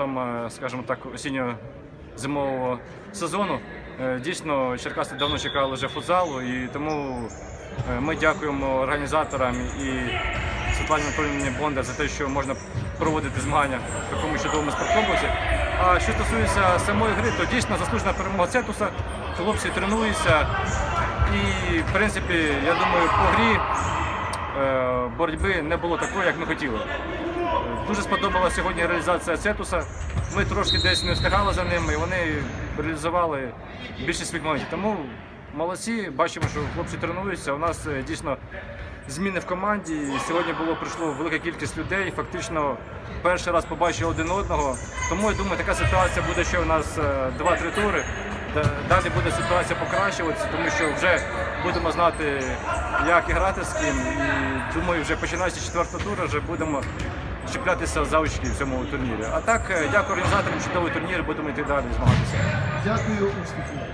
стартом, е, скажімо так, осінньо-зимового сезону. Е, Дійсно, Черкаси давно чекали вже футзалу, і тому е, ми дякуємо організаторам і Світлані Анатоліївні Бондар за те, що можна проводити змагання в такому чудовому спорткомплексі. А що стосується самої гри, то дійсно заслужена перемога Цетуса. Хлопці тренуються. І, в принципі, я думаю, по грі боротьби не було такої, як ми хотіли. Дуже сподобалася сьогодні реалізація Цетуса. Ми трошки десь не встигали за ними, і вони реалізували більшість своїх. Тому молодці, бачимо, що хлопці тренуються. У нас е, дійсно зміни в команді. І Сьогодні було прийшло велика кількість людей. Фактично перший раз побачили один одного. Тому я думаю, така ситуація буде ще у нас е, 2-3 тури. Далі буде ситуація покращуватися, тому що вже будемо знати, як і грати з ким. І думаю, вже починаючи четверта туру, вже будемо чіплятися за очки в цьому турнірі. А так, е, дякую організаторам, чудовий турнір, будемо йти далі змагатися. Дякую, успіхів.